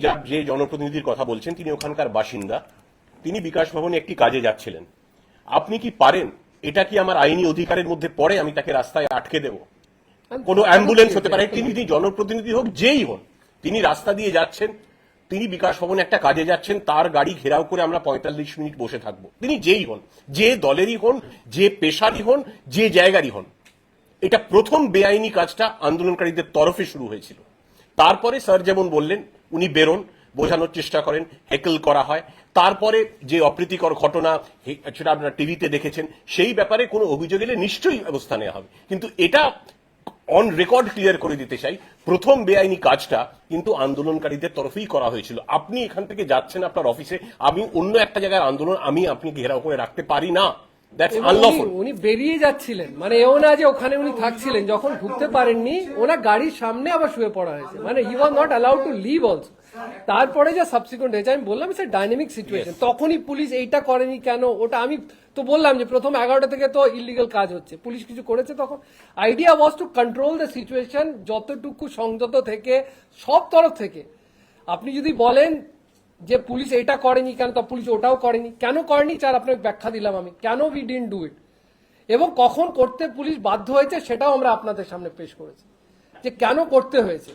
যা- জনপ্রতিনিধির কথা বলছেন, তিনি ওখানকার বাসিন্দা। তিনি বিকাশ ভবনে একটি কাজে যাচ্ছিলেন। আপনি কি পারেন? এটা কি আমার আইনি অধিকারের মধ্যে পড়ে? আমি তাকে রাস্তায় আটকে দেব। কোনো অ্যাম্বুলেন্স হতে পারে। তিনি তিনি জনপ্রতিনিধি হোক, যেই হন তিনি রাস্তা দিয়ে যাচ্ছেন, তিনি বিকাশ ভবনে একটা কাজে যাচ্ছেন, তার গাড়ি ঘেরাও করে আমরা পঁয়তাল্লিশ মিনিট বসে থাকব। তিনি যেই হন, যে দলেরই হন, যে পেশারই হন, যে জায়গারই হন, এটা প্রথম বেআইনি কাজটা আন্দোলনকারীদের তরফে শুরু হয়েছিল। তারপরে স্যার যেমন বললেন উনি বেরোন, বোঝানোর চেষ্টা করেন, হেকল করা হয়। তারপরে যে অপ্রীতিকর ঘটনা সেটা আপনারা টিভিতে দেখেছেন, সেই ব্যাপারে কোনো অভিযোগ এলে নিশ্চয়ই ব্যবস্থা নেওয়া হবে। কিন্তু এটা অন রেকর্ড ক্লিয়ার করে দিতে চাই, প্রথম বেআইনি কাজটা কিন্তু আন্দোলনকারীদের তরফেই করা হয়েছিল। আপনি এখান থেকে যাচ্ছেন আপনার অফিসে আমি অন্য একটা জায়গার আন্দোলন, আমি আপনি ঘেরাও করে রাখতে পারি না। দ্যাটস আনলফুল উনি- উনি বেরিয়ে যাচ্ছিলেন। মানে এও না যে ওখানে উনি থাকছিলেন। যখন ঢুকতে পারেননি ওনার গাড়ির সামনে আবার শুয়ে পড়া হয়েছে। মানে he was not allowed to leave also তারপরে যা সাবসিকুয়েন্ট হয়েছে আমি বললাম স্যার ডাইনামিক সিচুয়েশন তখনই পুলিশ এইটা করেনি কেন? ওটা আমি তো বললাম যে প্রথম এগারোটা থেকে তো ইলিগাল কাজ হচ্ছে। পুলিশ কিছু করেছে তখন। Idea was to control the situation যতটুকু সংযত থেকে সব তরফ থেকে। আপনি যদি বলেন যে পুলিশ এটা করেনি কেন, তা পুলিশ ওটাও করেনি। কেন করেনি? চার, আপনাকে ব্যাখ্যা দিলাম আমি। কেন উই ডিন ডু ইট এবং কখন করতে পুলিশ বাধ্য হয়েছে, সেটাও আমরা আপনাদের সামনে পেশ করেছি। যে কেন করতে হয়েছে?